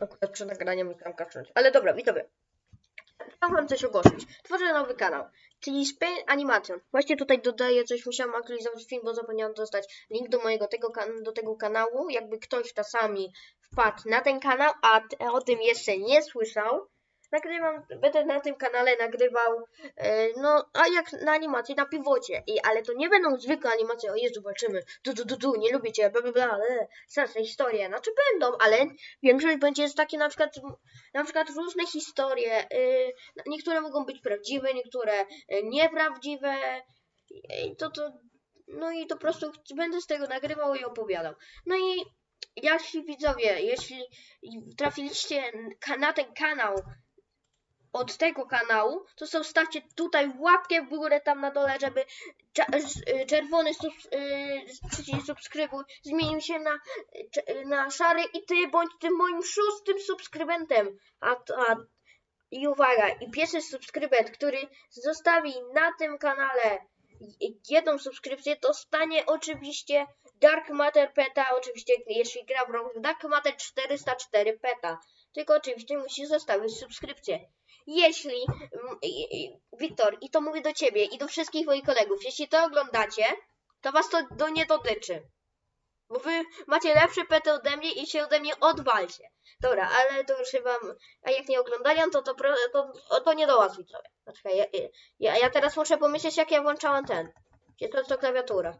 Akurat przed nagraniem musiałam kaszleć. Ale dobra, widzowie. Chciałam wam coś ogłosić. Tworzę nowy kanał, czyli Spain Animation. Właśnie tutaj dodaję coś, musiałam aktualizować film, bo zapomniałam dostać link do mojego tego, do tego kanału. Jakby ktoś czasami wpadł na ten kanał, a o tym jeszcze nie słyszał. Nagrywam, będę na tym kanale nagrywał, e, no, a jak na animacji na piwocie. I, ale to nie będą zwykłe animacje, o Jezu, walczymy, du, du, du, du, nie lubię cię, bla, bla, bla, e, straszne historie. Znaczy będą, ale większość będzie takie na przykład, na przykład różne historie. y, niektóre mogą być prawdziwe, niektóre nieprawdziwe. To, to, no i to po prostu będę z tego nagrywał i opowiadał. No i jeśli widzowie, jeśli trafiliście na ten kanał od tego kanału, to zostawcie tutaj łapkę w górę tam na dole, żeby y, czerwony subs- y, przycisk subskrybuj zmienił się na, cze- na szary i ty bądź tym moim szóstym subskrybentem. A, to- a i uwaga, i pierwszy subskrybent, który zostawi na tym kanale jedną subskrypcję, dostanie oczywiście Dark Matter Peta, oczywiście jeśli gra w Roblox, Dark Matter 404 Peta. Tylko oczywiście musi zostawić subskrypcję. Jeśli, mm, Wiktor, i to mówię do ciebie i do wszystkich moich kolegów, jeśli to oglądacie, to was to do nie dotyczy. Bo wy macie lepsze pety ode mnie i się ode mnie odwalcie. Dobra, ale to już chyba. A jak nie oglądają, to to, to, to, nie do was widzowie. Poczekaj, ja, ja, ja teraz muszę pomyśleć, jak ja włączałem ten. Gdzie to, to klawiatura.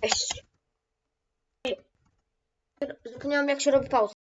Cześć. Zapomniałam jak się robi pauzę.